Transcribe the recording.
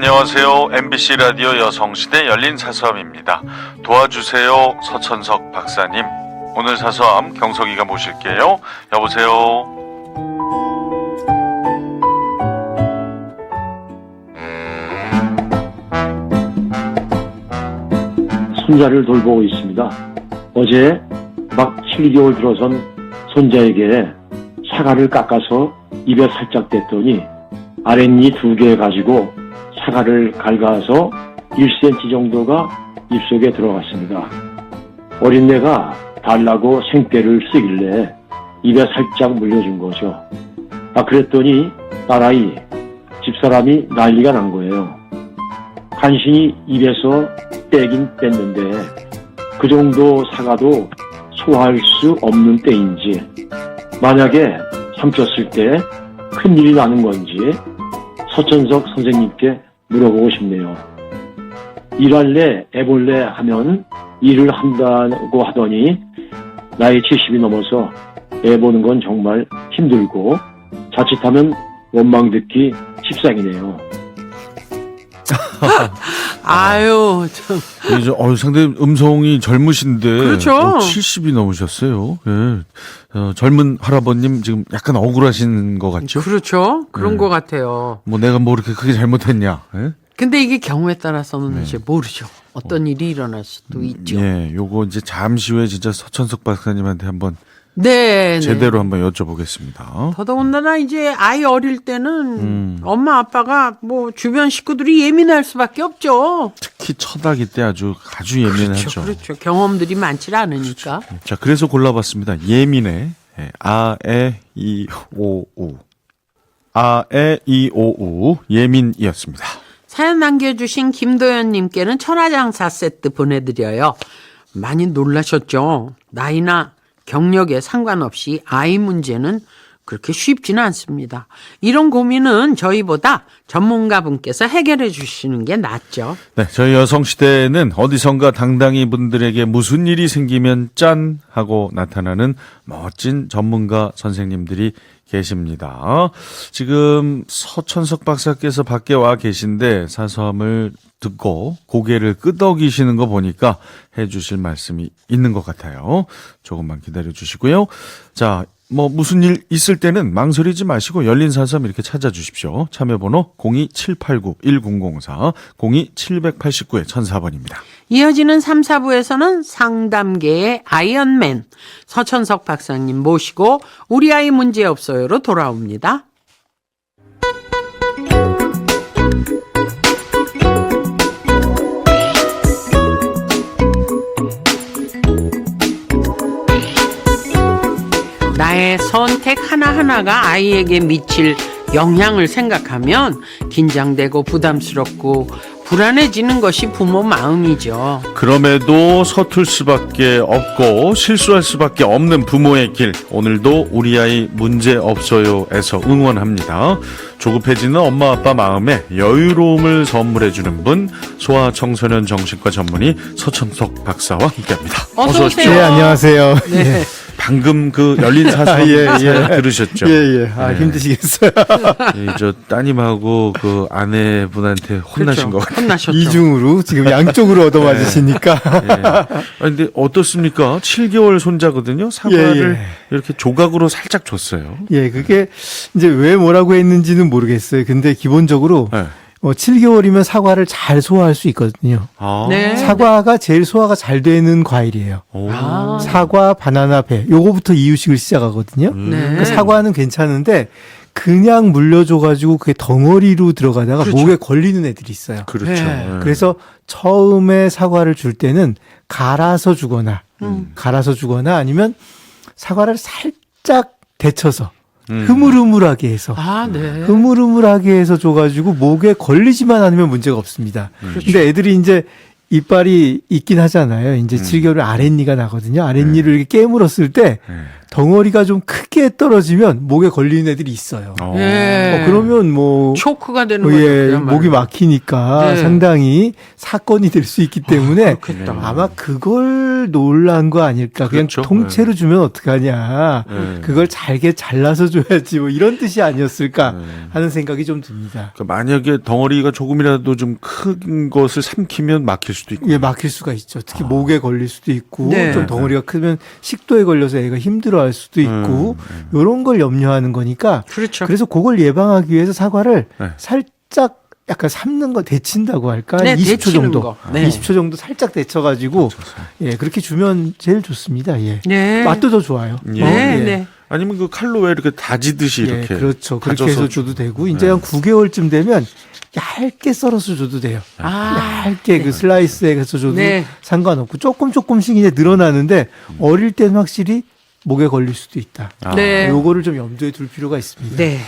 안녕하세요. MBC 라디오 여성시대 열린 사서함입니다. 도와주세요. 서천석 박사님. 오늘 사서함 경석이가 모실게요. 여보세요. 손자를 돌보고 있습니다. 어제 막 7개월 들어선 손자에게 사과를 깎아서 입에 살짝 댔더니 아랫니 두 개 가지고 사과를 갉아서 1cm 정도가 입속에 들어갔습니다. 어린애가 달라고 생떼를 쓰길래 입에 살짝 물려준 거죠. 아, 그랬더니 딸아이, 집사람이 난리가 난 거예요. 간신히 입에서 빼긴 뺐는데 그 정도 사과도 소화할 수 없는 때인지 만약에 삼켰을 때 큰일이 나는 건지 서천석 선생님께 물어보고 싶네요. 일할래 애볼래 하면 일을 한다고 하더니 나이 70이 넘어서 애 보는 건 정말 힘들고 자칫하면 원망 듣기 십상이네요. 아유, 참. 이제 어, 상당히 음성이 젊으신데 그렇죠. 어, 70이 넘으셨어요. 예. 어, 젊은 할아버님 지금 약간 억울하신 것 같죠? 그렇죠. 그런 네. 것 같아요. 뭐 내가 뭐 이렇게 크게 잘못했냐? 예? 근데 이게 경우에 따라서는 이제 모르죠. 어떤 일이 일어날 수도 있죠. 예, 요거 이제 잠시 후에 진짜 서천석 박사님한테 한번 네, 네. 제대로 한번 여쭤보겠습니다. 더더군다나 이제 아이 어릴 때는 음. 엄마 아빠가 뭐 주변 식구들이 예민할 수밖에 없죠. 특히 첫 아기 때 아주 아주 예민하죠. 그렇죠, 그렇죠. 경험들이 많지 않으니까. 자, 그래서 골라봤습니다. 예민해. 예, 아에 이오우. 아에 이오우 예민이었습니다. 사연 남겨주신 김도현님께는 천하장사 세트 보내드려요. 많이 놀라셨죠? 나이나 경력에 상관없이 아이 문제는 그렇게 쉽지는 않습니다. 이런 고민은 저희보다 전문가분께서 해결해 주시는 게 낫죠. 네, 저희 여성시대에는 어디선가 당당히 분들에게 무슨 일이 생기면 짠! 하고 나타나는 멋진 전문가 선생님들이 계십니다. 지금 서천석 박사께서 밖에 와 계신데 사서함을 듣고 고개를 끄덕이시는 거 보니까 해주실 말씀이 있는 것 같아요. 조금만 기다려 주시고요. 자, 뭐 무슨 일 있을 때는 망설이지 마시고 열린 사서함 이렇게 찾아주십시오. 참여번호 02789-1004, 02789의 1004번입니다. 이어지는 3, 4부에서는 상담계의 아이언맨 서천석 박사님 모시고 우리 아이 문제 없어요로 돌아옵니다. 선택 하나하나가 아이에게 미칠 영향을 생각하면 긴장되고 부담스럽고 불안해지는 것이 부모 마음이죠. 그럼에도 서툴 수밖에 없고 실수할 수밖에 없는 부모의 길 오늘도 우리 아이 문제 없어요에서 응원합니다. 조급해지는 엄마 아빠 마음에 여유로움을 선물해 주는 분 소아 청소년 정신과 전문의 서천석 박사와 함께합니다. 어서 오세요. 예, 안녕하세요. 네. 방금 그 열린 사서 예, 예. 들으셨죠? 예, 예. 아, 네. 힘드시겠어요. 예, 저 따님하고 그 아내분한테 혼나신 그렇죠. 것 같아요. 혼나셨죠. 이중으로 지금 양쪽으로 얻어맞으시니까. 예. 아 근데 어떻습니까? 7개월 손자거든요. 사과를 예, 예. 이렇게 조각으로 살짝 줬어요. 예, 그게 이제 왜 뭐라고 했는지는 모르겠어요. 근데 기본적으로 네. 어, 7개월이면 사과를 잘 소화할 수 있거든요. 아. 네. 사과가 제일 소화가 잘 되는 과일이에요. 오. 아. 사과, 바나나, 배. 요거부터 이유식을 시작하거든요. 음. 네. 그러니까 사과는 괜찮은데 그냥 물려줘가지고 그게 덩어리로 들어가다가 그렇죠. 목에 걸리는 애들이 있어요. 그렇죠. 네. 예. 그래서 처음에 사과를 줄 때는 갈아서 주거나 음. 갈아서 주거나 아니면 사과를 살짝 데쳐서 음. 흐물흐물하게 해서 아, 네. 흐물흐물하게 해서 줘가지고 목에 걸리지만 않으면 문제가 없습니다. 그렇죠. 근데 애들이 이제 이빨이 있긴 하잖아요. 이제 음. 7개월 아랫니가 나거든요. 아랫니를 이렇게 깨물었을 때 예. 덩어리가 좀 크게 떨어지면 목에 걸리는 애들이 있어요. 어. 예. 어, 그러면 뭐 초크가 되는 어, 거죠. 예, 그야말로. 목이 막히니까 네. 상당히 사건이 될 수 있기 때문에 그렇겠다. 아마 그걸 놀란 거 아닐까? 그냥 그렇죠. 통째로 주면 어떡하냐. 네. 그걸 잘게 잘라서 줘야지. 뭐 이런 뜻이 아니었을까 네. 하는 생각이 좀 듭니다. 그러니까 만약에 덩어리가 조금이라도 좀 큰 것을 삼키면 막힐 수도 있고. 예, 막힐 수가 있죠. 특히 목에 걸릴 수도 있고, 네. 좀 덩어리가 크면 식도에 걸려서 애가 힘들어할 수도 있고, 이런 걸 염려하는 거니까. 그렇죠. 그래서 그걸 예방하기 위해서 사과를 네. 살짝 약간 삶는 거 데친다고 할까? 한 네, 20초 데치는 정도. 거. 네. 20초 정도 살짝 데쳐 가지고, 예, 그렇게 주면 제일 좋습니다. 예. 네. 맛도 더 좋아요. 예. 네, 예. 네. 아니면 그 칼로 왜 이렇게 다지듯이 예, 이렇게. 그렇죠. 그렇게 해서 주- 줘도 되고, 이제 네. 한 9개월쯤 되면 얇게 썰어서 줘도 돼요. 아, 얇게 그 슬라이스에 해서 줘도 네. 상관없고 조금 조금씩 이제 늘어나는데 어릴 때는 확실히 목에 걸릴 수도 있다. 아. 네. 요거를 좀 염두에 둘 필요가 있습니다. 네.